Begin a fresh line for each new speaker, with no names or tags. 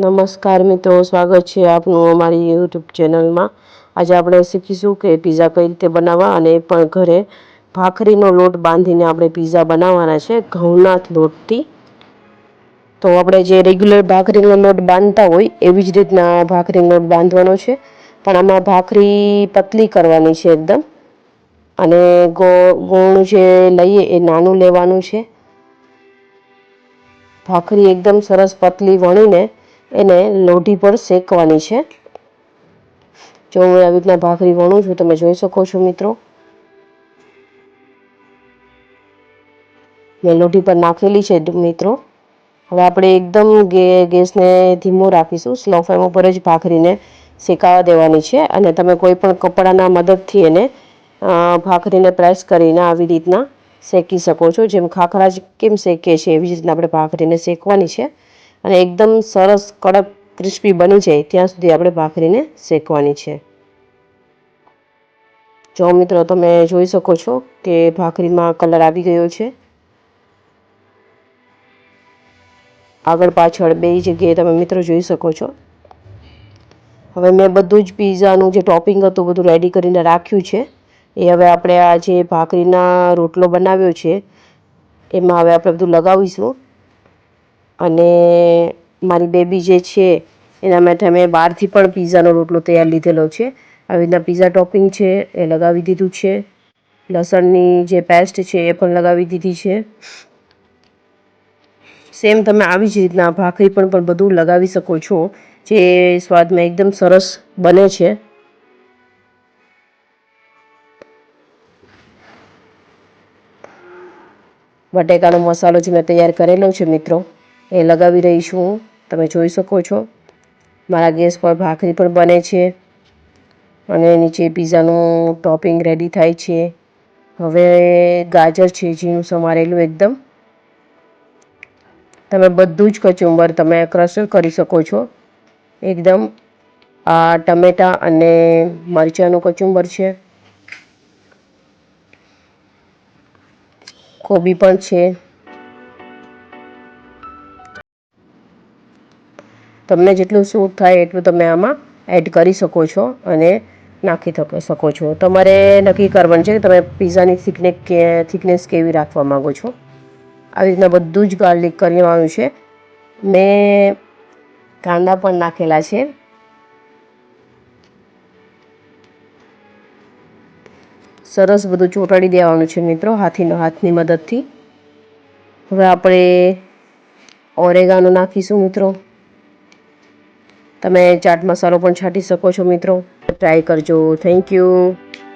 નમસ્કાર મિત્રો, સ્વાગત છે આપનું અમારી યુટ્યુબ ચેનલમાં આજે આપણે શીખીશું કે પીઝા કઈ રીતે બનાવવા અને પણ ઘરે ભાખરીનો લોટ બાંધીને આપણે પીઝા બનાવવાના છે, ઘઉંના લોટથી. તો આપણે જે રેગ્યુલર ભાખરીનો લોટ બાંધતા હોય, એવી જ રીતના ભાખરીનો લોટ બાંધવાનો છે. પણ આમાં ભાખરી પતલી કરવાની છે એકદમ. અને ગોળ જે લઈએ એ નાનું લેવાનું છે. ભાખરી એકદમ સરસ પતલી વણીને એને લોઢી પર શેકવાની છે. જો હું આવી રીતના ભાખરી વણું છું, તમે જોઈ શકો છો મિત્રો. મેં લોઢી પર નાખેલી છે મિત્રો. હવે આપણે એકદમ ગેસને ધીમો રાખીશું. સ્લો ફ્લેમ ઉપર જ ભાખરીને શેકાવા દેવાની છે. અને તમે કોઈ પણ કપડાના મદદથી એને ભાખરીને પ્રેસ કરીને આવી રીતના શેકી શકો છો. જેમ ખાખરા કેમ શેકે છે, એવી રીતના આપણે ભાખરીને શેકવાની છે. અને એકદમ સરસ કડક ક્રિસ્પી બની જાય ત્યાં સુધી આપણે ભાખરીને શેકવાની છે. જો મિત્રો તમે જોઈ શકો છો કે ભાખરીમાં કલર આવી ગયો છે. આગળ પાછળ બે જગ્યાએ તમે મિત્રો જોઈ શકો છો. હવે મેં બધું જ પીઝાનું જે ટોપિંગ હતું, બધું રેડી કરીને રાખ્યું છે. એ હવે આપણે આ જે ભાખરીના રોટલો બનાવ્યો છે, એમાં હવે આપણે બધું લગાવીશું. અને મારી બેબી જે છે, એના માટે મેં બહારથી પણ પીઝાનો રોટલો તૈયાર લીધેલો છે. આવી રીતના પીઝા ટોપિંગ છે, એ લગાવી દીધું છે. લસણની જે પેસ્ટ છે, એ પણ લગાવી દીધી છે. સેમ તમે આવી જ રીતના ભાખરી પણ પણ બધું લગાવી શકો છો, જે સ્વાદમાં એકદમ સરસ બને છે. બટેકાનો મસાલો જે મેં તૈયાર કરેલો છે, મિત્રો. એ લગાવી રહી છું. તમે જોઈ શકો છો. મારા ગેસ પર ભાખરી પણ બને છે. અને નીચે પીઝાનું ટોપિંગ રેડી થાય છે. હવે ગાજર છે, ઝીણું સમારેલું એકદમ. તમે બધું જ કચુંબર તમે ક્રશ કરી શકો છો. એકદમ, આ ટમેટા અને મરચાંનું કચુંબર છે. કોબી પણ છે. તમને જેટલું સૂટ થાય એટલું તમે આમાં એડ કરી શકો છો અને નાખી શકો છો. તમારે નક્કી કરવાનું છે કે તમે પીઝાની થિકનેસ કે થિકનેસ કેવી રાખવા માગો છો? આવી રીતના બધું જ ગાર્લિક કરવાનું છે. મેં કાંદા પણ નાખેલા છે. સરસ બધું ચોંટાડી દેવાનું છે મિત્રો, હાથીનો હાથની મદદથી. હવે આપણે ઓરેગાનો નાખીશું મિત્રો. તમે ચાટ મસાલો પણ છાંટી શકો છો મિત્રો. ટ્રાય કરજો. Thank you